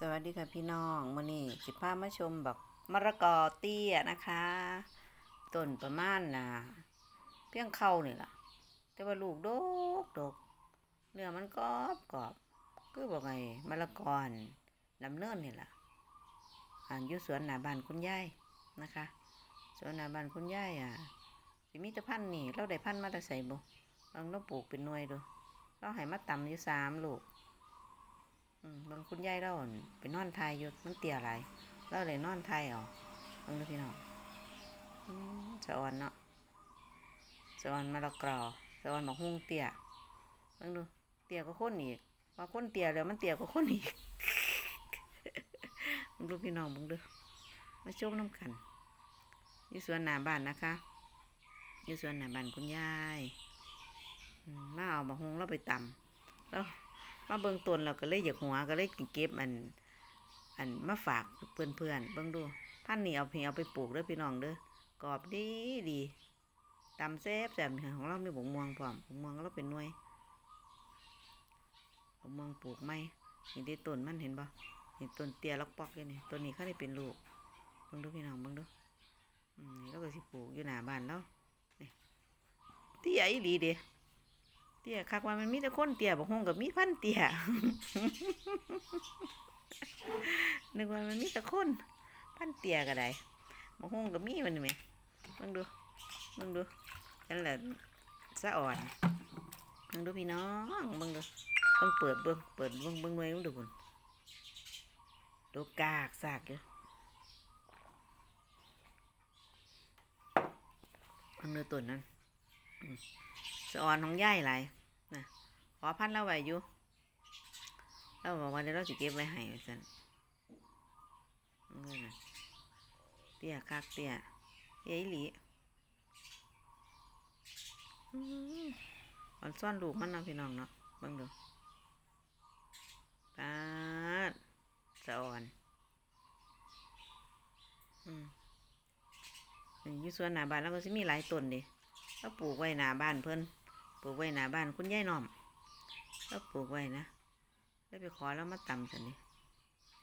สวัสดีค่ะพี่น้องมื่อนี้สิพามาชมแบบมะละกอเตี้ยนะคะต้นประมาณน่ะเพียงเข้านี่ล่ะ แต่ว่าลูกดกดกเนื้อมันกรอบกรอบคือบอกไงมะละกอนลำเนินนี่ล่ะอ่าอยู่สวนหน้าบ้านคุณยายนะคะ สวนหน้าบ้านคุณยายอะสิมีต่พันนี่เราได้พันมาต่ใส่บ่ลองเราปลูกเป็นหน่วยดูเราให้มาตำอยู่สามลูก บางคุณยายเราอั่นไปนอนไทยอยู่มันเตี้ยหลายเราเลยนอนไทยเอาเบางดูพี่น้องสะออนเนาะสะออนมะละกรอสะออนหมกฮุ้งเตี้ยเบางดู เตี้ยก็คนอีกว่าคนเตี้ยแล้วมันเตี้ยก็คนอีกเบางดูพี่น้องเบางดูมาชมน้ำกันอยู่สวนหน้าบ้านนะคะอยู่สวนหน้าบ้านคุณยายมมาเอาหมกฮุ้งเราไปตำแล้ว มาเบิ่งต้นเราก็เลยอยากหัวก็เลยเก็บอัน อันมาฝากเพื่อนเพื่อนเบิ่งดูพันนี้เอาไปเอาไปปลูกเด้อพี่น้องเด้อกรอบดีดีตำแซ่บแซ่บของเรามีบกม่วงพร้อมบกม่วงเราเป็นหน่วยบกม่วงปลูกไหมนี่ได้ต้นมันเห็นบ่นี่ต้นเตี้ยล็อกปอกเลยนี่ต้นนี้เขาได้เป็นลูกเบิ่งดูพี่น้องเบิ่งดูอืมนี่เราก็สิปลูกอยู่หน้าบ้านเรานี่เตี้ยอีหลีเด้ เตี้ยคักว่ามันมีแต่คนเตี้ยบอกฮงกับมีพันเตี้ยนึกว่ามันมีแต่คนพันเตี้ยก็ได้บอกฮงกับมีมันไหมมึงดูมึงดูนั่นแหละสะอ่อนมึงดูพี่น้องมึงดูต้องเปิดเบิ้งเปิดเบิ้งเบิ้งไว้มึงดูคุณดูกากสากอยู่มึงดูต้นนั้น สะออนของย่ายหลายนะขอพันเราไว้อยู่เราบอกว่าเดี๋ยวเราจะเก็บไว้ให้ว่าซั่นเงินน่ะเตี้ยคักเตี้ยเตี้ยอีหลีอื้ออ่อนซ่อนลูกมันนะพี่น้องเนาะบิ่งดูตาดสะอ่อนอืมอยู่สวนหน้าบ้านเราก็สิมีหลายต้นดิ เราปลูกไว้หน้าบ้านเพิ่นปลูกไว้หน้าบ้านคุณยายน้อมเราปลูกไว้นะแล้วไปขอแล้วมาตำสันนี่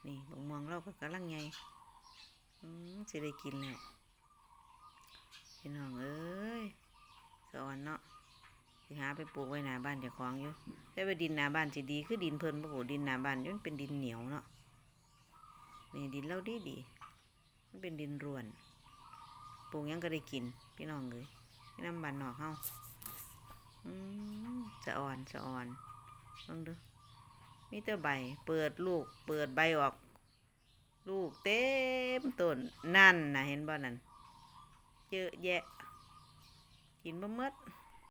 นี่บงม่วงเราก็กำลังไงอืมสิได้กินแล้วพี่น้องเอ้ยสอนเนาะสิหาไปปลูกไว้หน้าบ้านเจ้าของอยู่แต่ว่าดินหน้าบ้านสิดีคือดินเพิ่นบ่โหดินหน้าบ้านมันเป็นดินเหนียวเนาะนี่ดินเราดีดีมันเป็นดินร่วนปลูกยังก็ได้กิน พี่น้องเลย น้ำบานนอกเฮาอืมสะอ่อนสะอ่อนลองดูมีแต่ใบ เปิดลูก เปิดใบออก ลูกเต็มต้นนั่นนะเห็นบ่นั่นเยอะแยะกินบ่หมด